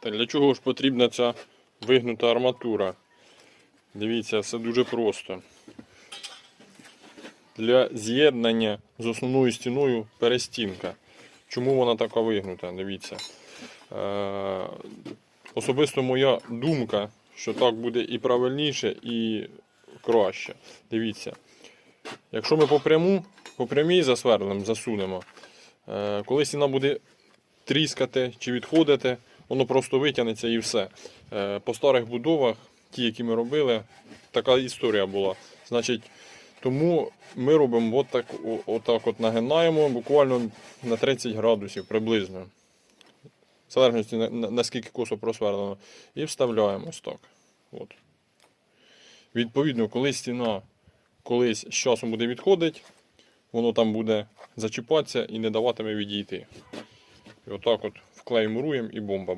Так, для чого ж потрібна ця вигнута арматура? Дивіться, все дуже просто. Для з'єднання з основною стіною перестінка. Чому вона така вигнута? Дивіться. Е, особисто моя думка, що так буде і правильніше, і краще. Дивіться. Якщо ми по пряму, по прямій засверлим, засунемо, е, коли стіна буде тріскати чи відходити, воно просто витягнеться і все. Е, По старих будовах, ті, які ми робили, така історія була. Значить, тому ми робимо от так, о- отак от нагинаємо буквально на 30 градусів приблизно. В залежності на- на- наскільки косо просверлено. І вставляємо ось так. От. Відповідно, коли стіна колись з часом буде відходити, воно там буде зачіпатися і не даватиме відійти. І отак от вклеїмо руєм і бомба.